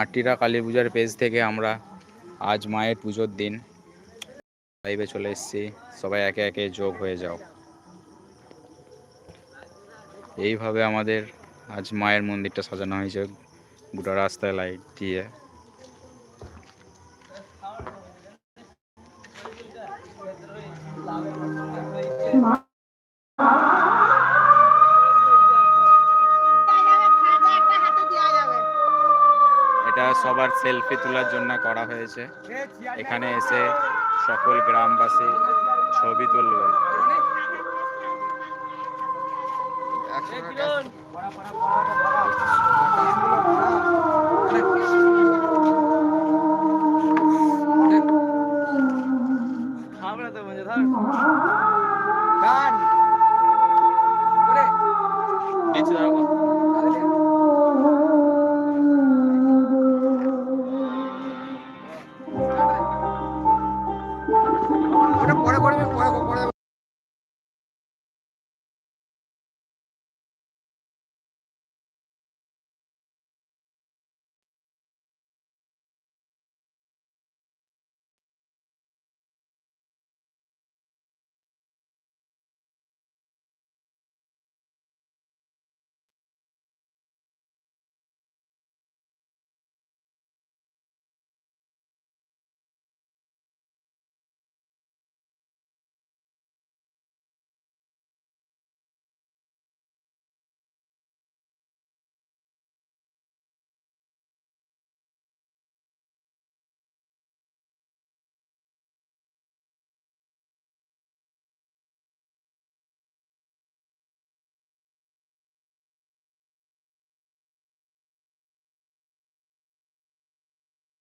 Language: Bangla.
আটিরা কালী পূজার পেজ থেকে আমরা আজ মায়ের পুজোর দিন লাইভে চলে এসেছি। সবাই একে একে যোগ হয়ে যাও। এইভাবে আমাদের আজ মায়ের মন্দিরটা সাজানো হয়েছে। গোটা রাস্তায় লাইট দিয়ে। এটা সবার সেলফি তোলার জন্য করা হয়েছে। এখানে এসে সকল গ্রামবাসী ছবি তুলবে। নিচে দাঁড়াবো ওটা পরে করবে পরে করে